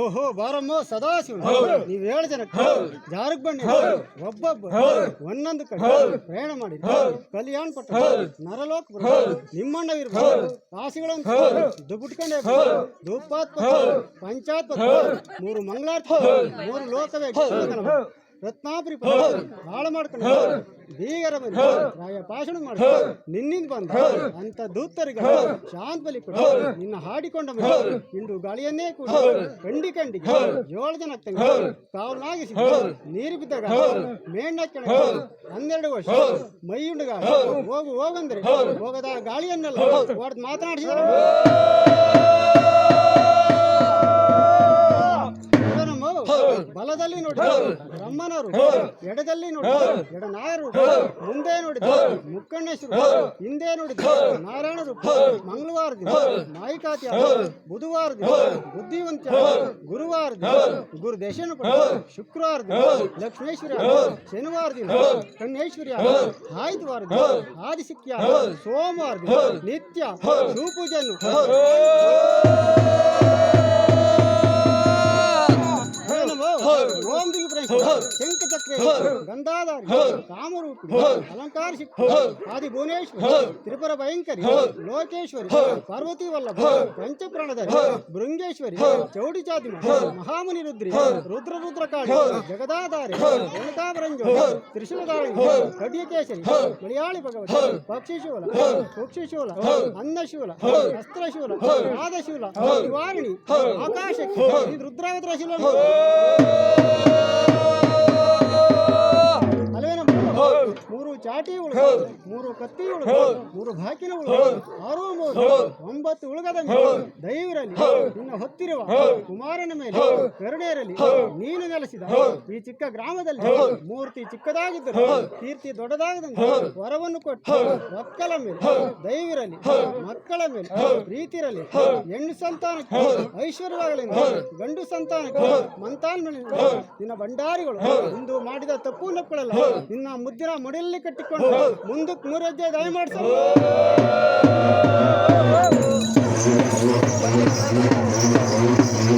ಓಹೋ ಬಾರಮ್ಮ ಸದಾಶಿವ. ನೀವ್ ಏಳು ಜನ ಜಾರಕ್ ಬನ್ನಿ. ಒಬ್ಬೊಬ್ಬ ಒಂದೊಂದು ಕಡೆ ಪ್ರಯಾಣ ಮಾಡಿ. ಕಲ್ಯಾಣ ಪಟ್ಟ ನರಲೋಕ ನಿಮ್ಮಣ್ಣವಿರ್ಬೋದು ಕಾಸಿಗಳನ್ನು ದುಬುಟ್ಕೊಂಡೆ ಧೂಪಾತ್ಮ ಪಂಚಾತ್ಮ ಮೂರು ಮಂಗಳಾರ್ಥ ಮೂರು ಲೋಕವೇ ರತ್ನಾಪುರಿ ಹಾಳು ಮಾಡ್ಕೊಂಡು ಬೀಗರ ಬಂದು ರಾಯ ಭಾಷಣ ಮಾಡಿ. ನಿನ್ನಿಂದ ಬಂದ ಅಂತ ದೂತರಿಗೆ ಶಾಂತ ಬಲಿ ಕೊಡ. ನಿನ್ನ ಹಾಡಿಕೊಂಡ ಹಿಂಡು ಇಂದು ಗಾಳಿಯನ್ನೇ ಕೂಡ. ಕಂಡಿ ಕಂಡಿ ಏಳು ಜನ ತಂಗ. ಕಾವಲಾಗಿಸಿ ನೀರು ಬಿದ್ದಾಗ ಮೇಣ್ಣ ಹನ್ನೆರಡು ವರ್ಷ. ಮೈ ಉಂಡಗ ಹೋಗು ಹೋಗಂದ್ರೆ ಹೋಗದ ಗಾಳಿಯನ್ನೆಲ್ಲ. ಹೊಡೆದು ಮಾತನಾಡಿಸಿದ ಬಲದಲ್ಲಿ ನೋಡಿ. ಬ್ರಹ್ಮನವರು. ಎಡದಲ್ಲಿ ನೋಡಿ. ಎಡನಾಯರು ಮುಂದೆ ನೋಡಿ. ಮುಕ್ಕಣ್ಣೇಶ್ವರ ಹಿಂದೆ. ನೋಡಿ. ನಾರಾಯಣ ರೂಪ ಮಂಗಳವಾರ ದಿನ. ಮಾಯಿಕಾತ್ಯ ಬುಧವಾರ ದಿನ. ಬುದ್ಧಿವಂತ ಗುರುವಾರ ದಿನ. ಗುರು ದೇಶನ ಶುಕ್ರವಾರ ದಿನ. ಲಕ್ಷ್ಮೇಶ್ವರ. ಶನಿವಾರ ದಿನ. ಕನ್ನೇಶ್ವರ್ಯ ಆಯ್ತವಾರ ದಿನ. ಆದಿಸಿಕ್ಯ ಸೋಮವಾರ ದಿನ. ನಿತ್ಯ. ಶಿವಪೂಜೆಯನ್ನು ಚಕ್ರ ಗಂಧಾಧಾರಿ ಕಾಮರೂಪಿ ಅಲಂಕಾರ ಶಿಕ್ಷ ಆದಿ ಭುವನೇಶ್ವರಿ ತ್ರಿಪುರ ಭಯಂಕರಿ ಲೋಕೇಶ್ವರಿ ಪಾರ್ವತಿ ವಲ್ಲಭ ಪಂಚಪ್ರಾಣಧರಿ ಭೃಂಗೇಶ್ವರಿ ಚೌಡಿ ಚಾದಿ ಮಹಾಮುನಿ ರುದ್ರಿ ರುದ್ರ ರುದ್ರ ಕಾಳಿ ಜಗದಾಧಾರಿ ರೇಣುಕಾಭರಂಜ ತ್ರಿಶೂಲಧಾರಿ ಖಡ್ಯಕೇಶರಿ ಮಲಯಾಳಿ ಭಗವತಿ ಪಕ್ಷಿಶೂಲ ಪಕ್ಷಿಶೂಲ ಅನ್ನಶೂಲ ಅಸ್ತ್ರಶೂಲ ನಾದಶೂಲ ನಿವಾರಿಣಿ ಆಕಾಶಕ್ಕೆ ರುದ್ರಾವತರ ಶೂಲ ಮೂರು ಚಾಟಿ ಉಳು ಮೂರು ಕತ್ತಿ ಮೂರು ಬಾಕಿನ ಆರು ಮೂರು. ಒಂಬತ್ತು ಉಳುಗದ ಮೇಲೆ ದೈವರಲ್ಲಿ ನಿನ್ನ ಹೊತ್ತಿರುವ ಕುಮಾರನ ಮೇಲೆ ಕರುಣೆಯರಲ್ಲಿ ನೀನು ನೆಲೆಸಿದ. ಈ ಚಿಕ್ಕ ಗ್ರಾಮದಲ್ಲಿ ಮೂರ್ತಿ ಚಿಕ್ಕದಾಗಿದ್ದರು ಕೀರ್ತಿ ದೊಡ್ಡದಾಗದಂತೆ ವರವನ್ನು ಕೊಟ್ಟು ಮಕ್ಕಳ ಮೇಲೆ ದೈವಿರಲಿ ಮಕ್ಕಳ ಮೇಲೆ ಪ್ರೀತಿರಲಿ ಹೆಣ್ಣು ಸಂತಾನಕ್ಕೆ ಐಶ್ವರ್ಯವಾಗಲಿಂದ ಗಂಡು ಸಂತಾನಕ್ಕೆ ಮಂತಾನ್ ಮೇಲೆ ನಿನ್ನ ಭಂಡಾರಿಗಳು ಇಂದು ಮಾಡಿದ ತಪ್ಪು ನಕ್ಕಳಲ್ಲ ನಿನ್ನ ಮುದ್ದಿನ ಮಡಿಯಲ್ಲಿ ಕಟ್ಟಿಕೊಂಡು ಮುಂದಕ್ಕೆ ಮೂರಜ್ಜೆ ದಯ